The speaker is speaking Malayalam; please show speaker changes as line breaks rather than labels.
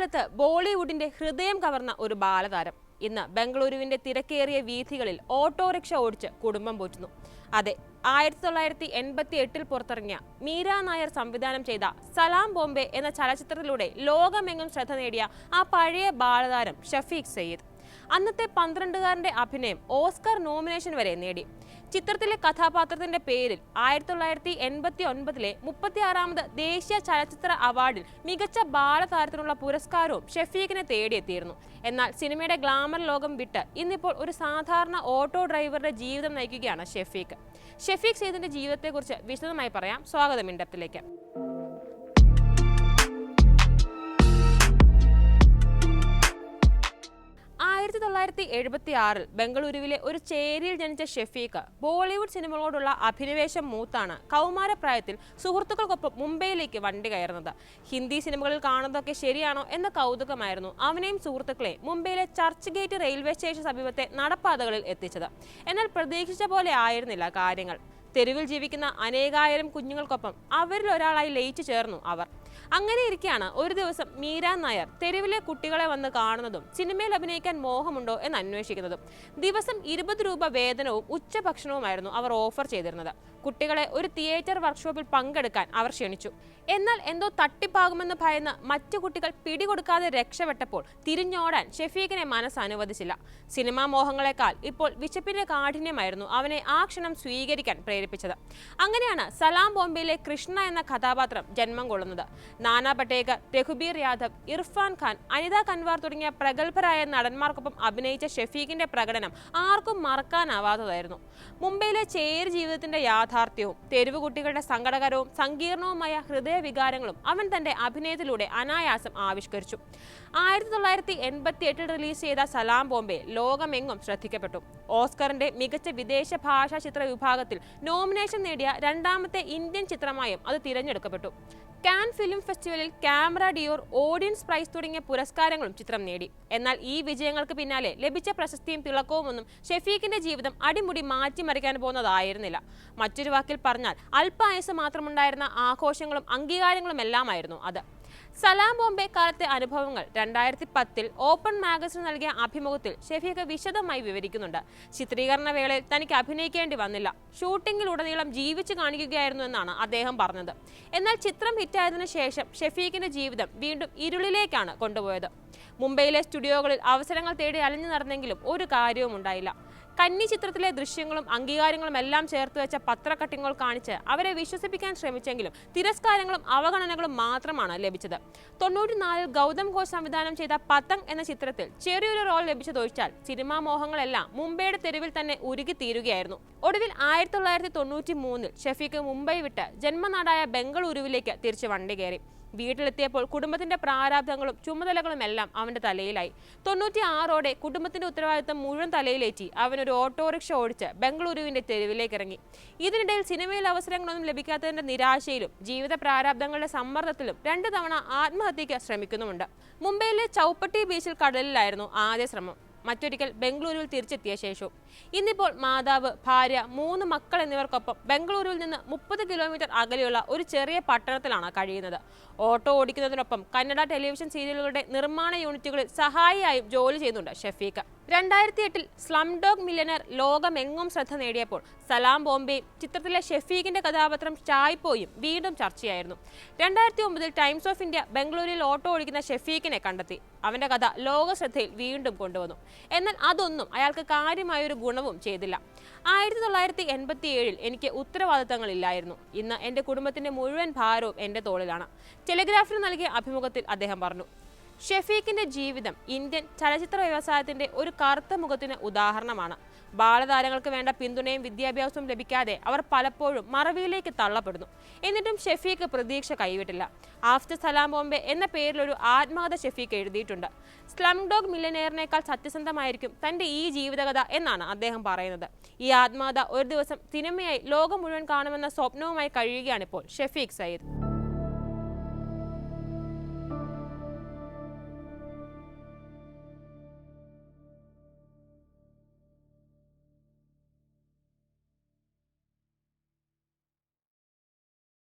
കാലത്ത് ബോളിവുഡിന്റെ ഹൃദയം കവർന്ന ഒരു ബാലതാരം. ഇന്ന് ബംഗളൂരുവിന്റെ തിരക്കേറിയ വീഥികളിൽ ഓട്ടോറിക്ഷ ഓടിച്ച് കുടുംബം പോറ്റുന്നു. അതെ ആയിരത്തി തൊള്ളായിരത്തി എൺപത്തി എട്ടിൽ പുറത്തിറങ്ങിയ മീര നായർ സംവിധാനം ചെയ്ത സലാം ബോംബെ എന്ന ചലച്ചിത്രത്തിലൂടെ ലോകമെങ്ങും ശ്രദ്ധ നേടിയ ആ പഴയ ബാലതാരം ഷഫീഖ് സയ്യിദ്. അന്നത്തെ പന്ത്രണ്ടുകാരന്റെ അഭിനയം ഓസ്കർ നോമിനേഷൻ വരെ നേടി. ചിത്രത്തിലെ കഥാപാത്രത്തിന്റെ പേരിൽ ആയിരത്തി തൊള്ളായിരത്തി എൺപത്തി ഒൻപതിലെ മുപ്പത്തിയാറാമത് ദേശീയ ചലച്ചിത്ര അവാർഡിൽ മികച്ച ബാലതാരത്തിനുള്ള പുരസ്കാരവും ഷെഫീഖിനെ തേടിയെത്തിയിരുന്നു. എന്നാൽ സിനിമയുടെ ഗ്ലാമർ ലോകം വിട്ട് ഇന്നിപ്പോൾ ഒരു സാധാരണ ഓട്ടോ ഡ്രൈവറുടെ ജീവിതം നയിക്കുകയാണ് ഷെഫീഖ്. ഷെഫീഖ് സെയ്ദിന്റെ ജീവിതത്തെക്കുറിച്ച് വിശദമായി പറയാം. സ്വാഗതം ഇൻഡപ്തിലേക്ക്. തൊള്ളായിരത്തി എഴുപത്തി ആറിൽ ബംഗളൂരുവിലെ ഒരു ചേരിയിൽ ജനിച്ച ഷെഫീഖ് ബോളിവുഡ് സിനിമകളോടുള്ള അഭിനിവേശം മൂത്താണ് കൗമാരപ്രായത്തിൽ സുഹൃത്തുക്കൾക്കൊപ്പം മുംബൈയിലേക്ക് വണ്ടി കയറുന്നത്. ഹിന്ദി സിനിമകളിൽ കാണുന്നതൊക്കെ ശരിയാണോ എന്ന കൗതുകമായിരുന്നു അവനെയും സുഹൃത്തുക്കളെ മുംബൈയിലെ ചർച്ച് ഗേറ്റ് റെയിൽവേ സ്റ്റേഷൻ സമീപത്തെ നടപ്പാതകളിൽ എത്തിച്ചത്. എന്നാൽ പ്രതീക്ഷിച്ച പോലെ ആയിരുന്നില്ല കാര്യങ്ങൾ. തെരുവിൽ ജീവിക്കുന്ന അനേകായിരം കുഞ്ഞുങ്ങൾക്കൊപ്പം അവരിൽ ഒരാളായി ലയിച്ചു ചേർന്നു അവർ. അങ്ങനെ ഇരിക്കെയാണ് ഒരു ദിവസം മീര നായർ തെരുവിലെ കുട്ടികളെ വന്ന് കാണുന്നതും സിനിമയിൽ അഭിനയിക്കാൻ മോഹമുണ്ടോ എന്ന് അന്വേഷിക്കുന്നതും. ദിവസം ഇരുപത് രൂപ വേതനവും ഉച്ചഭക്ഷണവുമായിരുന്നു അവർ ഓഫർ ചെയ്തിരുന്നത്. കുട്ടികളെ ഒരു തിയേറ്റർ വർക്ക്ഷോപ്പിൽ പങ്കെടുക്കാൻ അവർ ക്ഷണിച്ചു. എന്നാൽ എന്തോ തട്ടിപ്പാകുമെന്ന് ഭയന്ന് മറ്റു കുട്ടികൾ പിടികൊടുക്കാതെ രക്ഷപ്പെട്ടപ്പോൾ തിരിഞ്ഞോടാൻ ഷെഫീഖിനെ മനസ്സ് അനുവദിച്ചില്ല. സിനിമാ മോഹങ്ങളെക്കാൾ ഇപ്പോൾ വിശപ്പിന്റെ കാഠിന്യമായിരുന്നു അവനെ ആ ക്ഷണം സ്വീകരിക്കാൻ പ്രേരിപ്പിച്ചത്. അങ്ങനെയാണ് സലാം ബോംബെയിലെ കൃഷ്ണ എന്ന കഥാപാത്രം ജന്മം കൊള്ളുന്നത്. നാനാ പട്ടേക്കർ രഘുബീർ യാദവ് ഇർഫാൻ ഖാൻ അനിത കൻവാർ തുടങ്ങിയ പ്രഗത്ഭരായ നടന്മാർക്കൊപ്പം അഭിനയിച്ച ഷെഫീഖിന്റെ പ്രകടനം ആർക്കും മറക്കാനാവാത്തതായിരുന്നു. മുംബൈയിലെ ചേരി ജീവിതത്തിന്റെ യാഥാർത്ഥ്യവും തെരുവ് കുട്ടികളുടെ സങ്കടകരവും സങ്കീർണവുമായ ഹൃദയവികാരങ്ങളും അവൻ തന്റെ അഭിനയത്തിലൂടെ അനായാസം ആവിഷ്കരിച്ചു. ആയിരത്തി തൊള്ളായിരത്തി എൺപത്തി എട്ടിൽ റിലീസ് ചെയ്ത സലാം ബോംബെ ലോകമെങ്ങും ശ്രദ്ധിക്കപ്പെട്ടു. ഓസ്കറിന്റെ മികച്ച വിദേശ ഭാഷാ ചിത്ര വിഭാഗത്തിൽ നോമിനേഷൻ നേടിയ രണ്ടാമത്തെ ഇന്ത്യൻ ചിത്രമായും അത് തിരഞ്ഞെടുക്കപ്പെട്ടു. കാൻ ഫിലിം ഫെസ്റ്റിവലിൽ ക്യാമറ ഡിയോർ ഓഡിയൻസ് പ്രൈസ് തുടങ്ങിയ പുരസ്കാരങ്ങളും ചിത്രം നേടി. എന്നാൽ ഈ വിജയങ്ങൾക്ക് പിന്നാലെ ലഭിച്ച പ്രശസ്തിയും തിളക്കവുമൊന്നും ഷെഫീഖിന്റെ ജീവിതം അടിമുടി മാറ്റിമറിക്കാൻ പോകുന്നതായിരുന്നില്ല. മറ്റൊരു വാക്കിൽ പറഞ്ഞാൽ അല്പായസം മാത്രമുണ്ടായിരുന്ന ആഘോഷങ്ങളും അംഗീകാരങ്ങളും എല്ലാമായിരുന്നു അത്. സലാം ബോംബെ കാലത്തെ അനുഭവങ്ങൾ രണ്ടായിരത്തി പത്തിൽ ഓപ്പൺ മാഗസിൻ നൽകിയ അഭിമുഖത്തിൽ ഷെഫീഖ് വിശദമായി വിവരിക്കുന്നുണ്ട്. ചിത്രീകരണ വേളയിൽ തനിക്ക് അഭിനയിക്കേണ്ടി വന്നില്ല. ഷൂട്ടിങ്ങിലുടനീളം ജീവിച്ചു കാണിക്കുകയായിരുന്നു എന്നാണ് അദ്ദേഹം പറഞ്ഞത്. എന്നാൽ ചിത്രം ഹിറ്റായതിനു ശേഷം ഷെഫീഖിന്റെ ജീവിതം വീണ്ടും ഇരുളിലേക്കാണ് കൊണ്ടുപോയത്. മുംബൈയിലെ സ്റ്റുഡിയോകളിൽ അവസരങ്ങൾ തേടി അലഞ്ഞു നടന്നെങ്കിലും ഒരു കാര്യവും ഉണ്ടായില്ല കന്നി ചിത്രത്തിലെ ദൃശ്യങ്ങളും അംഗീകാരങ്ങളും എല്ലാം ചേർത്ത് വെച്ച പത്രക്കട്ടിങ്ങൾ കാണിച്ച് അവരെ വിശ്വസിപ്പിക്കാൻ ശ്രമിച്ചെങ്കിലും തിരസ്കാരങ്ങളും അവഗണനകളും മാത്രമാണ് ലഭിച്ചത്. തൊണ്ണൂറ്റിനാലിൽ ഗൗതം ഘോഷ് സംവിധാനം ചെയ്ത പതങ് എന്ന ചിത്രത്തിൽ ചെറിയൊരു റോൾ ലഭിച്ചതൊഴിച്ചാൽ സിനിമാ മോഹങ്ങളെല്ലാം മുംബൈയുടെ തെരുവിൽ തന്നെ ഉരുകി തീരുകയായിരുന്നു ഒടുവിൽ ആയിരത്തി തൊള്ളായിരത്തി തൊണ്ണൂറ്റി മൂന്നിൽ ഷഫീഖ് മുംബൈ വിട്ട് ജന്മനാടായ ബംഗളൂരുവിലേക്ക് തിരിച്ചു വണ്ടി കയറി. വീട്ടിലെത്തിയപ്പോൾ കുടുംബത്തിന്റെ പ്രാരാബ്ദങ്ങളും ചുമതലകളും എല്ലാം അവന്റെ തലയിലായി. തൊണ്ണൂറ്റി ആറോടെ കുടുംബത്തിന്റെ ഉത്തരവാദിത്തം മുഴുവൻ തലയിലേറ്റി. അവനൊരു ഓട്ടോറിക്ഷ ഓടിച്ച് ബംഗളൂരുവിന്റെ തെരുവിലേക്ക് ഇറങ്ങി ഇതിനിടയിൽ സിനിമയിൽ അവസരങ്ങളൊന്നും ലഭിക്കാത്തതിന്റെ നിരാശയിലും ജീവിത പ്രാരാബ്ദങ്ങളുടെ സമ്മർദ്ദത്തിലും രണ്ടു തവണ ആത്മഹത്യയ്ക്ക് ശ്രമിക്കുന്നുമുണ്ട്. മുംബൈയിലെ ചൗപ്പട്ടി ബീച്ചിൽ കടലിലായിരുന്നു ആദ്യ ശ്രമം. മറ്റൊരിക്കൽ ബംഗളൂരുവിൽ തിരിച്ചെത്തിയ ശേഷവും. ഇന്നിപ്പോൾ മാതാവ് ഭാര്യ മൂന്ന് മക്കൾ എന്നിവർക്കൊപ്പം ബംഗളൂരുവിൽ നിന്ന് മുപ്പത് കിലോമീറ്റർ അകലെയുള്ള ഒരു ചെറിയ പട്ടണത്തിലാണ് കഴിയുന്നത്. ഓട്ടോ ഓടിക്കുന്നതിനൊപ്പം കന്നഡ ടെലിവിഷൻ സീരിയലുകളുടെ നിർമ്മാണ യൂണിറ്റുകളിൽ സഹായിയായും ജോലി ചെയ്യുന്നുണ്ട് ഷഫീഖ്. രണ്ടായിരത്തി എട്ടിൽ സ്ലം ഡോഗ് മില്ലനർ ലോകമെങ്ങും ശ്രദ്ധ നേടിയപ്പോൾ സലാം ബോംബെ ചിത്രത്തിലെ ഷെഫീഖിന്റെ കഥാപാത്രം ചായ്പോയും വീണ്ടും ചർച്ചയായിരുന്നു. രണ്ടായിരത്തി ഒമ്പതിൽ ടൈംസ് ഓഫ് ഇന്ത്യ ബംഗളൂരിൽ ഓട്ടോ ഓടിക്കുന്ന ഷെഫീഖിനെ കണ്ടെത്തി. അവന്റെ കഥ ലോക ശ്രദ്ധയിൽ വീണ്ടും കൊണ്ടുവന്നു. എന്നാൽ അതൊന്നും അയാൾക്ക് കാര്യമായൊരു ഗുണവും ചെയ്തില്ല. ആയിരത്തി തൊള്ളായിരത്തി എൺപത്തി ഏഴിൽ എനിക്ക് ഉത്തരവാദിത്തങ്ങളില്ലായിരുന്നു. ഇന്ന് എന്റെ കുടുംബത്തിന്റെ മുഴുവൻ ഭാരവും എന്റെ തോളിലാണ്. ടെലിഗ്രാഫിന് നൽകിയ അഭിമുഖത്തിൽ അദ്ദേഹം പറഞ്ഞു ഷെഫീഖിന്റെ ജീവിതം ഇന്ത്യൻ ചലച്ചിത്ര വ്യവസായത്തിന്റെ ഒരു കറുത്ത മുഖത്തിന് ഉദാഹരണമാണ്. ബാലതാരങ്ങൾക്ക് വേണ്ട പിന്തുണയും വിദ്യാഭ്യാസവും ലഭിക്കാതെ അവർ പലപ്പോഴും മറവിയിലേക്ക് തള്ളപ്പെടുന്നു. എന്നിട്ടും ഷെഫീഖ് പ്രതീക്ഷ കൈവിട്ടില്ല. ആഫ്റ്റർ സലാം ബോംബെ എന്ന പേരിലൊരു ആത്മകഥ ഷെഫീഖ് എഴുതിയിട്ടുണ്ട്. സ്ലം ഡോഗ് മില്ലനെയറിനേക്കാൾ സത്യസന്ധമായിരിക്കും തന്റെ ഈ ജീവിതകഥ എന്നാണ് അദ്ദേഹം പറയുന്നത്. ഈ ആത്മകഥ ഒരു ദിവസം സിനിമയായി ലോകം മുഴുവൻ കാണുമെന്ന സ്വപ്നവുമായി കഴിയുകയാണിപ്പോൾ ഷെഫീഖ് സയ്യിദ്.